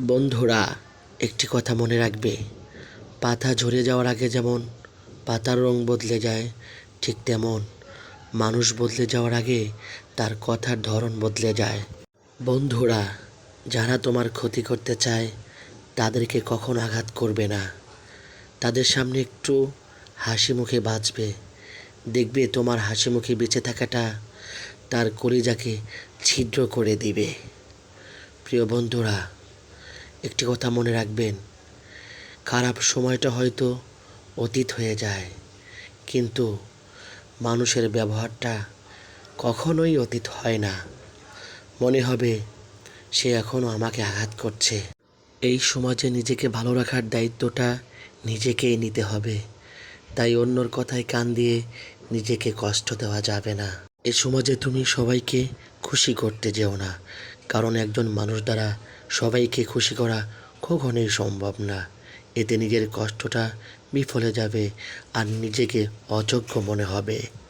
বন্ধুরা, একটি কথা মনে রাখবে। পাতা ঝরে যাওয়ার আগে যেমন পাতার রং বদলে যায়, ঠিক তেমন মানুষ বদলে যাওয়ার আগে তার কথার ধরন বদলে যায়। বন্ধুরা, যারা তোমার ক্ষতি করতে চায়, তাদেরকে কখনো আঘাত করবে না। তাদের সামনে একটু হাসি মুখে বাঁচবে। দেখবে তোমার হাসি মুখে বেঁচে থাকাটা তার কলিজাকে ছিদ্র করে দিবে। প্রিয় বন্ধুরা একটি কথা মনে রাখবেন। খারাপ সময়টা হয়তো অতীত হয়ে যায়, কিন্তু মানুষের ব্যবহারটা কখনোই অতীত হয় না। মনে হবে সে এখনও আমাকে আঘাত করছে। এই সমাজে নিজেকে ভালো রাখার দায়িত্বটা নিজেকেই নিতে হবে। তাই অন্যর কথায় কান দিয়ে নিজেকে কষ্ট দেওয়া যাবে না। এ সমাজে তুমি সবাইকে খুশি করতে যেও না। কারণ একজন মানুষ দ্বারা সবাইকে খুশি করা কখনোই সম্ভব না। এতে নিজের কষ্টটা বিফলে যাবে আর নিজেকে অযোগ্য মনে হবে।